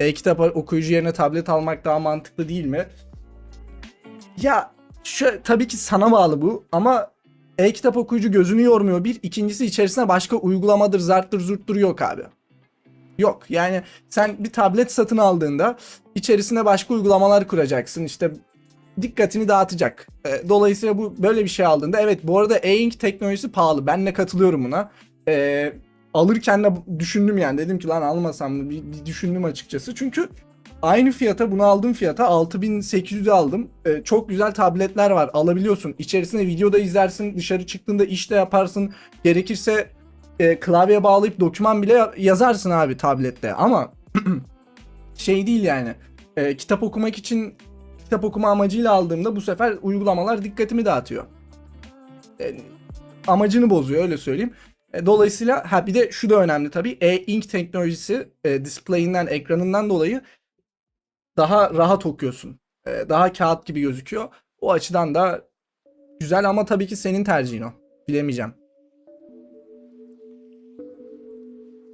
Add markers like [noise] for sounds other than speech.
E-kitap okuyucu yerine tablet almak daha mantıklı değil mi? Ya şu, tabii ki sana bağlı bu ama e-kitap okuyucu gözünü yormuyor bir. İkincisi içerisinde başka uygulamadır, zarttır, zurttur yok abi. Yok yani sen bir tablet satın aldığında içerisine başka uygulamalar kuracaksın. İşte dikkatini dağıtacak. E, Dolayısıyla bu böyle bir şey aldığında evet bu arada e-ink teknolojisi pahalı. Ben de katılıyorum buna. E, alırken de düşündüm yani dedim ki lan almasam mı bir, bir düşündüm açıkçası. Çünkü aynı fiyata bunu aldığım fiyata 6800'e aldım. E, çok güzel tabletler var alabiliyorsun. İçerisine videoda izlersin dışarı çıktığında işte yaparsın. Gerekirse e, klavyeye bağlayıp doküman bile ya- yazarsın abi tablette ama [clears throat] şey değil yani. E, kitap okumak için kitap okuma amacıyla aldığımda bu sefer uygulamalar dikkatimi dağıtıyor. E, amacını bozuyor öyle söyleyeyim. E, dolayısıyla ha bir de şu da önemli tabii. E-ink teknolojisi e, display'inden, ekranından dolayı daha rahat okuyorsun. E, daha kağıt gibi gözüküyor. O açıdan da güzel ama tabii ki senin tercihin o. Bilemeyeceğim.